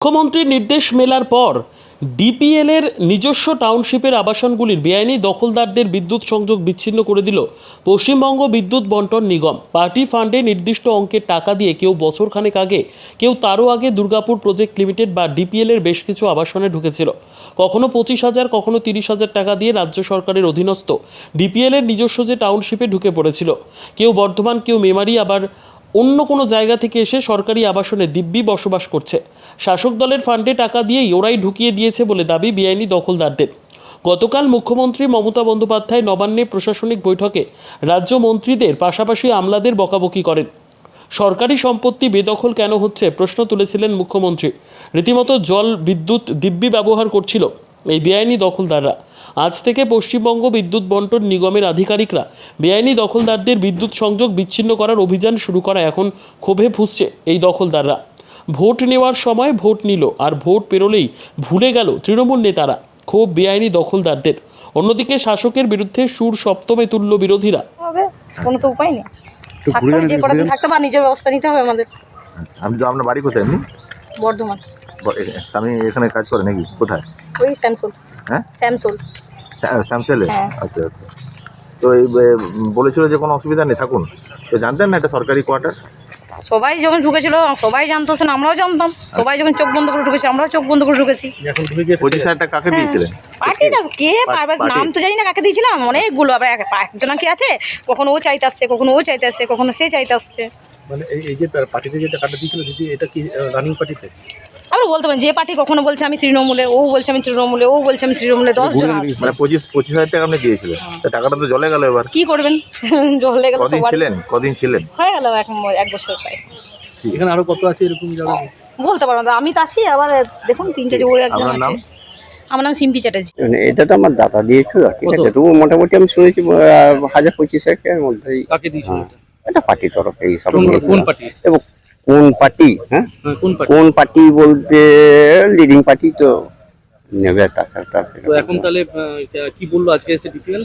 মুখ্যমন্ত্রীর নির্দেশ মেলার পর ডিপিএল এর নিজস্ব টাউনশিপের আবাসনগুলির বেআইনি দখলদারদের বিদ্যুৎ সংযোগ বিচ্ছিন্ন করে দিল পশ্চিমবঙ্গ বিদ্যুৎ বন্টন নিগম। পার্টি ফান্ডে নির্দিষ্ট অঙ্কের টাকা দিয়ে কেউ বছরখানেক আগে, কেউ তারও আগে দুর্গাপুর প্রজেক্ট লিমিটেড বা ডিপিএল এর বেশ কিছু আবাসনে ঢুকেছিল। কখনো পঁচিশ হাজার, কখনো তিরিশ হাজার টাকা দিয়ে রাজ্য সরকারের অধীনস্থ ডিপিএল এর নিজস্ব যে টাউনশিপে ঢুকে পড়েছিল। কেউ বর্ধমান, কেউ মেমারি, আবার অন্য কোনো জায়গা থেকে এসে সরকারি আবাসনে দিব্যি বসবাস করছে। শাসক দলের ফান্ডে টাকা দিয়েই ওরাই ঢুকিয়ে দিয়েছে বলে দাবি বেআইনি দখলদারদের। গতকাল মুখ্যমন্ত্রী মমতা বন্দ্যোপাধ্যায় নবান্নে প্রশাসনিক বৈঠকে রাজ্য মন্ত্রীদের পাশাপাশি আমলাদের বকাবকি করেন। সরকারি সম্পত্তি বেদখল কেন হচ্ছে প্রশ্ন তুলেছিলেন মুখ্যমন্ত্রী। রীতিমতো জল, বিদ্যুৎ, দিব্যি ব্যবহার করছিল এই বেআইনি দখলদাররা। আজ থেকে পশ্চিমবঙ্গ বিদ্যুৎ বন্টন নিগমের আধিকারিকরা বেআইনি দখলদারদের বিদ্যুৎ সংযোগ বিচ্ছিন্ন করার অভিযান শুরু করা এখন ক্ষোভে ফুসছে এই দখলদাররা। ভোট নেওয়ার সময় ভোট নিল আর ভোট পেরোলেই ভুলে গেল তৃণমূল নেতারা। ক্ষোভ বেআইনি দখলদারদের। অন্যদিকে শাসকের বিরুদ্ধে সুর সপ্তমে তুল্য বিরোধীরা। কোনো তো উপায় নেই। থাকতে যে পারে নিজের ব্যবস্থা নিতে হবে আমাদের। আপনি আপনার বাড়ি কোথায় এমনি? বর্ধমান। ব- এখানে কাজ করে নাকি? কোথায়? ওই স্যামসুল। হ্যাঁ? স্যামসুল। হ্যাঁ। আচ্ছা আচ্ছা। তো এই বলেছিল যে কোনো অসুবিধা নেই থাকুন। তো জানতেন না এটা সরকারি কোয়ার্টার? সবাই যখন ঢুকেছিল সবাই জানতো না আমরাও জানতাম। সবাই যখন চোখ বন্ধ করে ঢুকেছি আমরাও চোখ বন্ধ করে ঢুকেছি। পঁচিশ হাজার কাকে দিয়েছিলেন? পার্টি দাও কে? পার্টি- নাম তো জানি না কাকে দিয়েছিলাম অনেকগুলো। আবার একজন কি আছে? কখনো ও চাইতে আসছে কখনো ও চাইতে আসছে কখনো সে চাইতে আসছে। মানে এই এই যে পার্টিতে যে টাকাটা দিয়েছিল দিদি এটা কি রানিং পার্টিতে আমরা বলতে পারি যে পার্টি কখনো বলছে আমি তৃণমূলে ও বলছে আমি তৃণমূলে ও বলছে আমি তৃণমূলে দশ জন মানে পঁচিশ পঁচিশ হাজার টাকা আপনি দিয়েছিলেন। টাকাটা তো জলে গেল এবার। কি করবেন? জলে গেল কদিন ছিলেন? কদিন ছিলেন? হয়ে গেল এক এক বছর প্রায়। এখানে আরও কত আছে এরকম জায়গা? বলতে পারব না। আমি তো আছি আবার দেখুন তিন চারটে ওই একজন আপনার নাম? আছে। আমার নাম সিম্পি চ্যাটার্জি। মানে এটা তো আমার দাদা দিয়েছিল ঠিক? আছে? তবু মোটামুটি আমি শুনেছি হাজার পঁচিশ একের মধ্যেই। কাকে দিয়েছিল হ্যাঁ। এটা? পার্টি তরফে এই সব কোন পার্টি? এবং কোন পার্টি হ্যাঁ? কোন পার্টি? বলতে লিডিং পার্টি তো নেবে তো এখন তাহলে কি বলল আজকে এসে ডিপিএল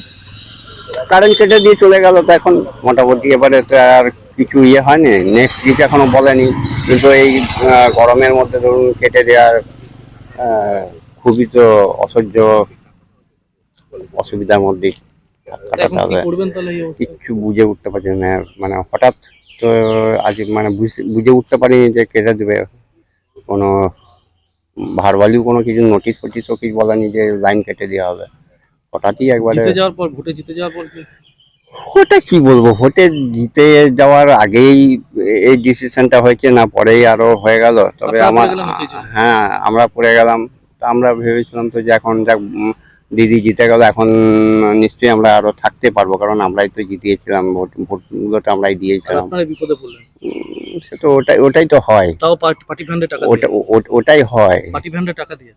কারেন্ট কেটে দিয়ে চলে গেল তো এখন মোটামুটি এবারে তো আর কিছু ইয়ে হয়নি নেক্সট কিছু এখনও বলেনি। কিন্তু এই গরমের মধ্যে ধরুন কেটে দেওয়ার খুবই তো অসহ্য অসুবিধার মধ্যে কিচ্ছু বুঝে উঠতে পারছি না মানে হঠাৎ তো আজ মানে বুঝে উঠতে পারিনি যে কেটে দেবে। কোনো ভারবালিও কোনো কিছু নোটিশ ফোটিশও কিছু বলেনি যে লাইন কেটে দেওয়া হবে। হঠাৎই একবারে যাওয়ার পর ভোটে জিতে যাওয়ার পর কি? ওটা কি বলব? ভোটে জিতে যাওয়ার আগেই এই ডিসিশনটা হয়েছে না পরেই আরও হয়ে গেল। তবে আমার। হ্যাঁ আমরা পড়ে গেলাম। তা আমরা ভেবেছিলাম তো যে এখন যাক দিদি জিতে গেল এখন নিশ্চয়ই আমরা আরও থাকতে পারব কারণ আমরাই তো জিতিয়েছিলাম ভোট ভোটগুলো তো আমরাই দিয়েছিলাম। সে তো ওটাই ওটাই তো হয়। তাও পার্টি ফান্ডে টাকা ওটা ওটাই হয়। পার্টি ফান্ডে টাকা দিয়ে?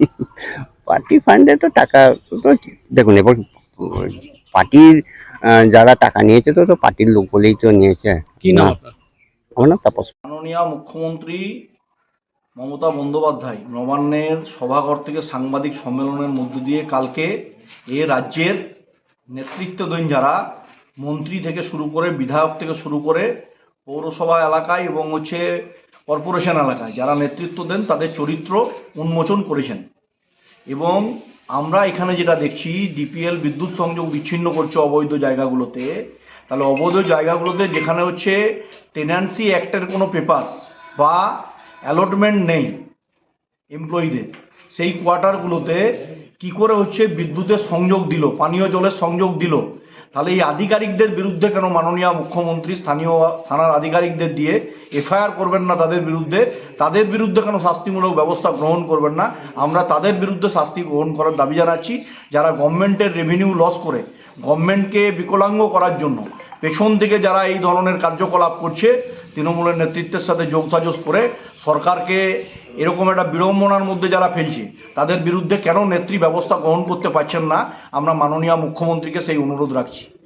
পার্টি ফান্ডে তো টাকা তো দেখুন এবার পার্টির যারা টাকা নিয়েছে তো তো পার্টির লোক বলেই তো নিয়েছে। কি নাম না, আমার নাম তাপস। মাননীয় মুখ্যমন্ত্রী মমতা বন্দ্যোপাধ্যায় নবান্নের সভাঘর থেকে সাংবাদিক সম্মেলনের মধ্য দিয়ে কালকে এ রাজ্যের নেতৃত্বদীন যারা মন্ত্রী থেকে শুরু করে বিধায়ক থেকে শুরু করে পৌরসভা এলাকায় এবং হচ্ছে কর্পোরেশন এলাকায় যারা নেতৃত্ব দেন তাদের চরিত্র উন্মোচন করেছেন। এবং আমরা এখানে যেটা দেখছি, ডিপিএল বিদ্যুৎ সংযোগ বিচ্ছিন্ন করছে অবৈধ জায়গাগুলোতে। তাহলে অবৈধ জায়গাগুলোতে যেখানে হচ্ছে টেন্যান্সি অ্যাক্টের কোনো পেপার বা অ্যালটমেন্ট নেই এমপ্লয়ীদের সেই কোয়ার্টারগুলোতে কি করে হচ্ছে বিদ্যুতের সংযোগ দিল, পানীয় জলের সংযোগ দিল? তাহলে এই আধিকারিকদের বিরুদ্ধে কেন মাননীয় মুখ্যমন্ত্রী স্থানীয় থানার আধিকারিকদের দিয়ে এফআইআর করবেন না তাদের বিরুদ্ধে? তাদের বিরুদ্ধে কেন শাস্তিমূলক ব্যবস্থা গ্রহণ করবেন না? আমরা তাদের বিরুদ্ধে শাস্তি গ্রহণ করার দাবি জানাচ্ছি, যারা গভর্নমেন্টের রেভিনিউ লস করে, গভর্নমেন্টকে বিকলাঙ্গ করার জন্য। পেছন থেকে যারা এই ধরনের কার্যকলাপ করছে তৃণমূলের নেতৃত্বের সাথে যোগসাজস করে সরকারকে এরকম একটা বিড়ম্বনার মধ্যে যারা ফেলছে, তাদের বিরুদ্ধে কেন নেত্রী ব্যবস্থা গ্রহণ করতে পারছেন না? আমরা মাননীয় মুখ্যমন্ত্রীকে সেই অনুরোধ রাখছি।